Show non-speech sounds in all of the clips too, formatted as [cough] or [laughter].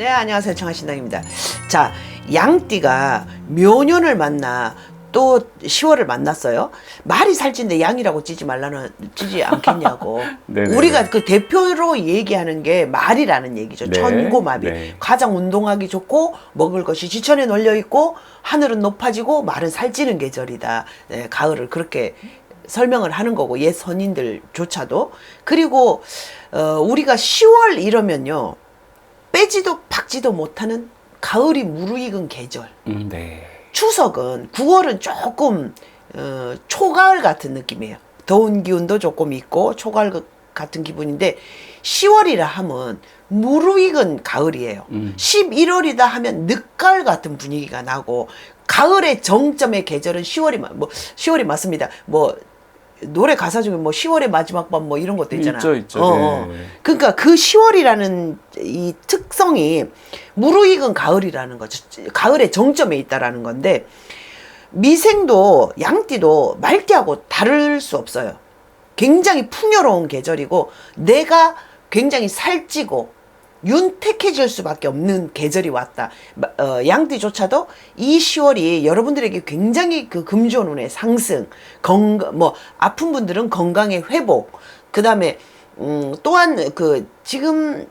네, 안녕하세요. 청하신당입니다. 자, 양띠가 묘년을 만나 또 10월을 만났어요. 말이 살찐데 양이라고 찌지 말라는 찌지 않겠냐고. 네네네. [laughs] 우리가 그 대표로 얘기하는 게 말이라는 얘기죠. 네, 천고마비. 네. 가장 운동하기 좋고 먹을 것이 지천에 널려 있고 하늘은 높아지고 말은 살찌는 계절이다. 네, 가을을 그렇게 설명을 하는 거고 옛 선인들조차도 그리고 어, 우리가 10월 이러면요 빼지도 박지도 못하는 가을이 무르익은 계절. 음, 네. 추석은 9월은 조금 어, 초가을 같은 느낌이에요. 더운 기운도 조금 있고 초가을 그- 같은 기분인데 10월이라 하면 무르익은 가을이에요. 음. 11월이다 하면 늦가을 같은 분위기가 나고 가을의 정점의 계절은 10월이 마- 뭐 10월이 맞습니다. 뭐 노래 가사 중에 뭐 10월의 마지막 밤 뭐 이런 것도 있잖아. 있죠, 있죠. 어, 네. 어. 그러니까 그 10월이라는 이 특성이 무르익은 가을이라는 거죠. 가을의 정점에 있다라는 건데 미생도 양띠도 말띠하고 다를 수 없어요. 굉장히 풍요로운 계절이고 내가 굉장히 살찌고 윤택해질 수밖에 없는 계절이 왔다. 마- 어, 양띠조차도 이 10월이 여러분들에게 굉장히 그 금전운의 상승, 건강, 뭐 아픈 분들은 건강의 회복, 그 다음에 음, 또한 그 지금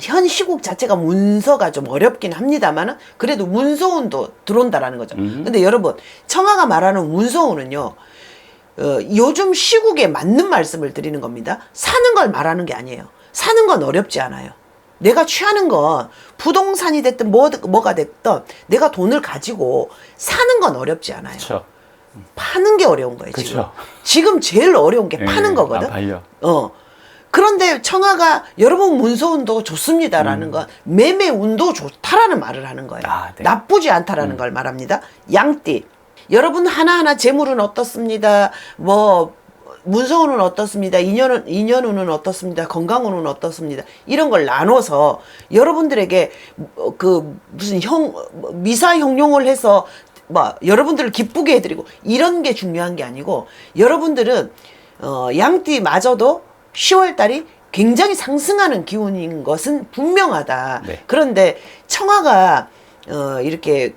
현 시국 자체가 문서가 좀 어렵긴 합니다만은 그래도 문서운도 들어온다라는 거죠. 음. 근데 여러분 청아가 말하는 문서운은요. 어, 요즘 시국에 맞는 말씀을 드리는 겁니다. 사는 걸 말하는 게 아니에요. 사는 건 어렵지 않아요. 내가 취하는 건 부동산이 됐든 뭐, 뭐가 됐든 내가 돈을 가지고 사는 건 어렵지 않아요. 그렇죠. 파는 게 어려운 거예요, 지금. 그쵸. 지금 제일 어려운 게 예, 파는 거거든. 안 팔려. 어. 그런데 청아가 여러분 문서운도 좋습니다라는 건 매매운도 좋다라는 말을 하는 거예요. 음. 아, 네. 나쁘지 않다라는 걸 말합니다. 양띠. 여러분 하나하나 재물은 어떻습니다. 뭐 문서운은 어떻습니다. 인연은 인연운은 어떻습니다. 건강운은 어떻습니다. 이런 걸 나눠서 여러분들에게 어, 그 무슨 형 미사 형용을 해서 뭐 여러분들을 기쁘게 해드리고 이런 게 중요한 게 아니고 여러분들은 어, 양띠마저도 10월 달이 굉장히 상승하는 기운인 것은 분명하다. 네. 그런데 청아가 어, 이렇게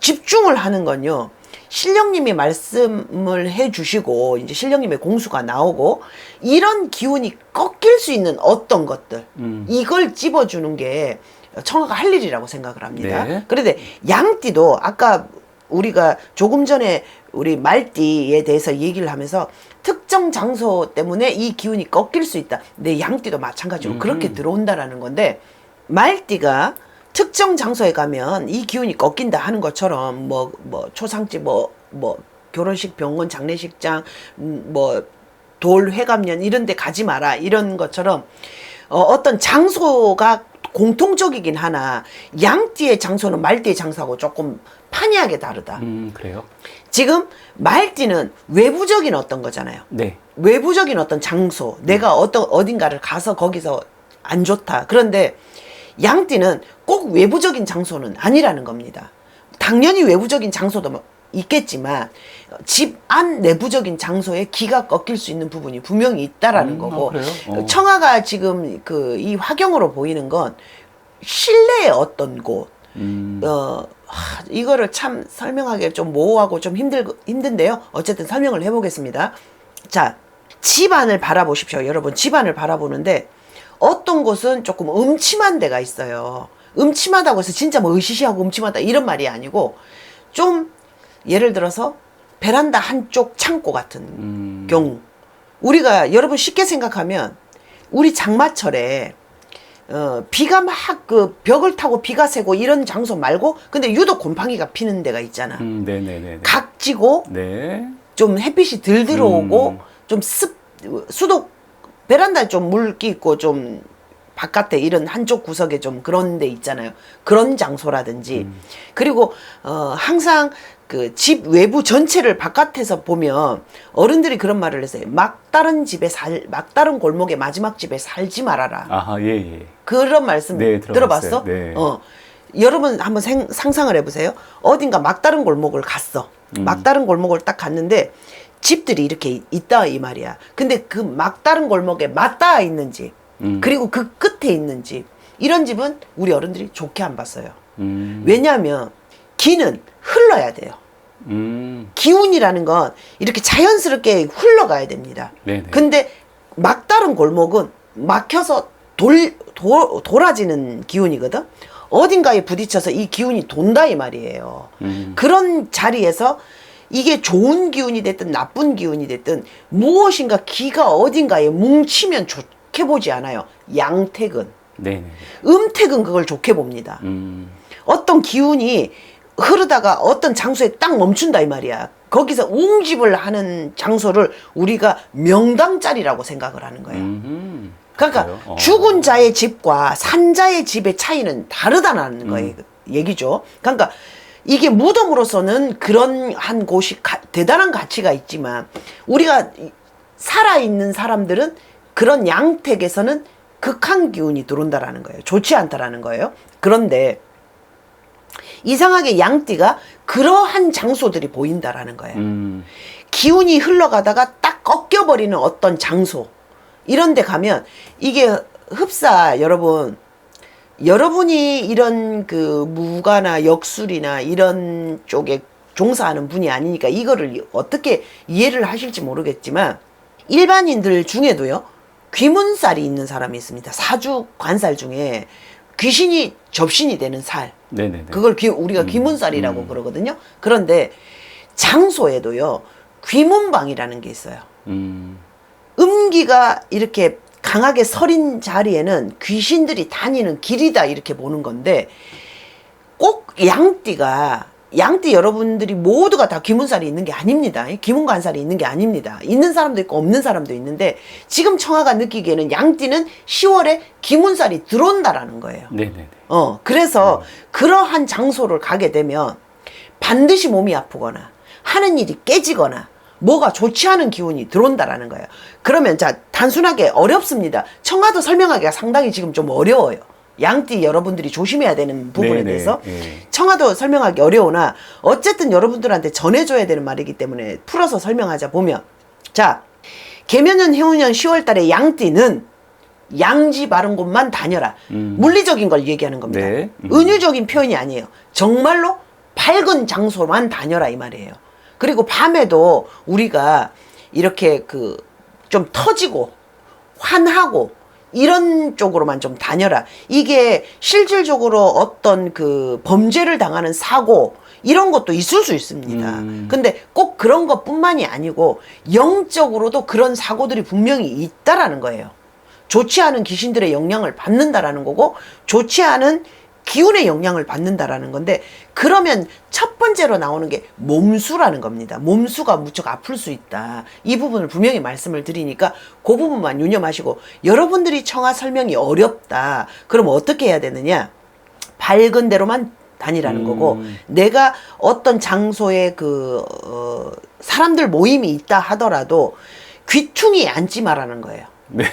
집중을 하는 건요. 신령님이 말씀을 해주시고 이제 신령님의 공수가 나오고 이런 기운이 꺾일 수 있는 어떤 것들 음. 이걸 찝어주는 게 청아가 할 일이라고 생각을 합니다. 네. 그런데 양띠도 아까 우리가 조금 전에 우리 말띠에 대해서 얘기를 하면서 특정 장소 때문에 이 기운이 꺾일 수 있다. 내 양띠도 마찬가지로 음. 그렇게 들어온다라는 건데 말띠가 특정 장소에 가면 이 기운이 꺾인다 하는 것처럼 뭐 뭐 초상집 뭐뭐 결혼식 병원 장례식장 음, 뭐돌 회감년 이런 데 가지 마라 이런 것처럼 어, 어떤 장소가 공통적이긴 하나 양띠의 장소는 말띠의 장소하고 조금 판이하게 다르다. 음, 그래요? 지금 말띠는 외부적인 어떤 거잖아요. 네. 외부적인 어떤 장소, 내가 어떤 어딘가를 가서 거기서 안 좋다. 그런데 양띠는 꼭 외부적인 장소는 아니라는 겁니다. 당연히 외부적인 장소도 뭐 있겠지만 집 안 내부적인 장소에 기가 꺾일 수 있는 부분이 분명히 있다라는 음, 거고 아? 어. 청아가 지금 그 이 화경으로 보이는 건 실내의 어떤 곳 음. 어, 하, 이거를 참 설명하기 좀 모호하고 좀 힘들, 힘든데요. 어쨌든 설명을 해보겠습니다. 자, 집안을 바라보십시오. 여러분, 집안을 바라보는데 어떤 곳은 조금 음침한 데가 있어요. 음침하다고 해서 진짜 뭐 으시시하고 음침하다 이런 말이 아니고 좀 예를 들어서 베란다 한쪽 창고 같은 음. 경우 우리가 여러분 쉽게 생각하면 우리 장마철에 어, 비가 막 그 벽을 타고 비가 새고 이런 장소 말고 근데 유독 곰팡이가 피는 데가 있잖아. 음, 네, 네, 네. 네. 각지고 네. 좀 햇빛이 덜 들어오고 음. 좀 습 수도 베란다에 좀 물기 있고 좀 바깥에 이런 한쪽 구석에 좀 그런 데 있잖아요. 그런 장소라든지 음. 그리고 어 항상 그 집 외부 전체를 바깥에서 보면 어른들이 그런 말을 했어요. 막다른 집에 살 막다른 골목에 마지막 집에 살지 말아라. 아하, 예, 예. 그런 말씀 네, 들어봤어? 들어봤어요. 네. 어. 여러분 한번 생, 상상을 해보세요. 어딘가 막다른 골목을 갔어. 음. 막다른 골목을 딱 갔는데 집들이 이렇게 있- 있다 이 말이야. 근데 그 막다른 골목에 맞닿아 있는 집, 음. 그리고 그 끝에 있는 집, 이런 집은 우리 어른들이 좋게 안 봤어요. 음. 왜냐하면 기는 흘러야 돼요. 음. 기운이라는 건 이렇게 자연스럽게 흘러가야 됩니다. 네네. 근데 막다른 골목은 막혀서 돌, 도, 돌아지는 기운이거든. 어딘가에 부딪혀서 이 기운이 돈다 이 말이에요. 음. 그런 자리에서 이게 좋은 기운이 됐든 나쁜 기운이 됐든 무엇인가 기가 어딘가에 뭉치면 좋게 보지 않아요. 양택은. 네네. 음택은 그걸 좋게 봅니다. 음. 어떤 기운이 흐르다가 어떤 장소에 딱 멈춘다 이 말이야. 거기서 웅집을 하는 장소를 우리가 명당자리라고 생각을 하는 거예요. 음. 그러니까? 어. 죽은 자의 집과 산자의 집의 차이는 다르다는 거예요. 음. 얘기죠. 그러니까 이게 무덤으로서는 그런 한 곳이 가- 대단한 가치가 있지만 우리가 이- 살아있는 사람들은 그런 양택에서는 극한 기운이 들어온다라는 거예요. 좋지 않다라는 거예요. 그런데 이상하게 양띠가 그러한 장소들이 보인다라는 거예요. 음. 기운이 흘러가다가 딱 꺾여버리는 어떤 장소 이런 데 가면 이게 흡사 여러분 여러분이 이런 그 무가나 역술이나 이런 쪽에 종사하는 분이 아니니까 이거를 어떻게 이해를 하실지 모르겠지만 일반인들 중에도요 귀문살이 있는 사람이 있습니다 사주 관살 중에 귀신이 접신이 되는 살 네네네. 그걸 귀, 우리가 음, 귀문살이라고 음. 그러거든요. 그런데 장소에도요, 귀문방이라는 게 있어요. 음. 음기가 이렇게 강하게 서린 자리에는 귀신들이 다니는 길이다 이렇게 보는 건데 꼭 양띠가 양띠 여러분들이 모두가 다 귀문살이 있는 게 아닙니다. 귀문관살이 있는 게 아닙니다. 있는 사람도 있고 없는 사람도 있는데 지금 청아가 느끼기에는 양띠는 10월에 귀문살이 들어온다라는 거예요. 네네네. 어, 그래서 그러한 장소를 가게 되면 반드시 몸이 아프거나 하는 일이 깨지거나 뭐가 좋지 않은 기운이 들어온다라는 거예요. 그러면 자, 단순하게 어렵습니다. 청아도 설명하기가 상당히 지금 좀 어려워요. 양띠 여러분들이 조심해야 되는 부분에 네네. 대해서 예. 청아도 설명하기 어려우나 어쨌든 여러분들한테 전해줘야 되는 말이기 때문에 풀어서 설명하자 보면 자 개면년 해운년 10월 달에 양띠는 양지 바른 곳만 다녀라 음. 물리적인 걸 얘기하는 겁니다 네. 음. 은유적인 표현이 아니에요 정말로 밝은 장소만 다녀라 이 말이에요 그리고 밤에도 우리가 이렇게 그 좀 터지고 환하고 이런 쪽으로만 좀 다녀라. 이게 실질적으로 어떤 그 범죄를 당하는 사고 이런 것도 있을 수 있습니다. 음. 근데 꼭 그런 것뿐만이 아니고 영적으로도 그런 사고들이 분명히 있다라는 거예요. 좋지 않은 귀신들의 영향을 받는다라는 거고 좋지 않은 기운의 영향을 받는다라는 건데 그러면 첫 번째로 나오는 게 몸수라는 겁니다. 몸수가 무척 아플 수 있다. 이 부분을 분명히 말씀을 드리니까 그 부분만 유념하시고 여러분들이 청아 설명이 어렵다. 그럼 어떻게 해야 되느냐? 밝은 데로만 다니라는 음. 거고 내가 어떤 장소에 그 어, 사람들 모임이 있다 하더라도 귀퉁이에 앉지 말라는 거예요. 네.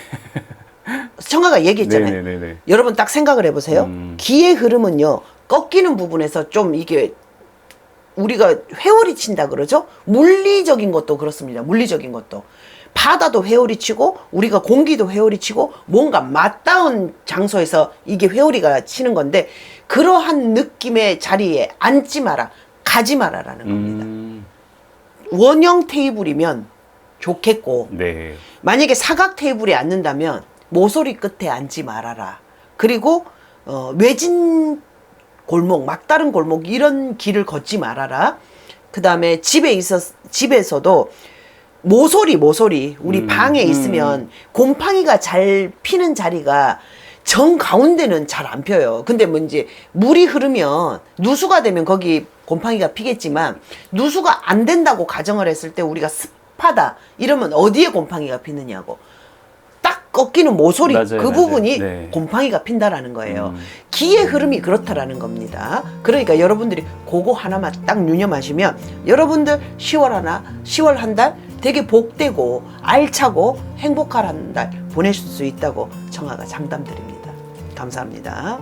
청아가 얘기했잖아요. 네네네네. 여러분 딱 생각을 해보세요. 음. 기의 흐름은요, 꺾이는 부분에서 좀 이게 우리가 회오리 친다 그러죠? 물리적인 것도 그렇습니다. 물리적인 것도. 바다도 회오리 치고, 우리가 공기도 회오리 치고, 뭔가 맞닿은 장소에서 이게 회오리가 치는 건데, 그러한 느낌의 자리에 앉지 마라, 가지 마라라는 겁니다. 음. 원형 테이블이면 좋겠고, 네. 만약에 사각 테이블에 앉는다면 모서리 끝에 앉지 말아라. 그리고 어, 외진 골목, 막다른 골목 이런 길을 걷지 말아라. 그 다음에 집에 있어 집에서도 모서리 모서리 우리 음, 방에 음. 있으면 곰팡이가 잘 피는 자리가 정 가운데는 잘 안 펴요. 근데 뭐 이제 물이 흐르면 누수가 되면 거기 곰팡이가 피겠지만 누수가 안 된다고 가정을 했을 때 우리가 습하다 이러면 어디에 곰팡이가 피느냐고 딱 꺾이는 모서리 맞아요, 그 맞아요. 부분이 네. 곰팡이가 핀다라는 거예요. 음. 기의 흐름이 그렇다라는 겁니다. 그러니까 여러분들이 그거 하나만 딱 유념하시면 여러분들 10월 하나, 10월 한 달 되게 복되고 알차고 행복한 한 달 보내실 수 있다고 청아가 장담드립니다. 감사합니다.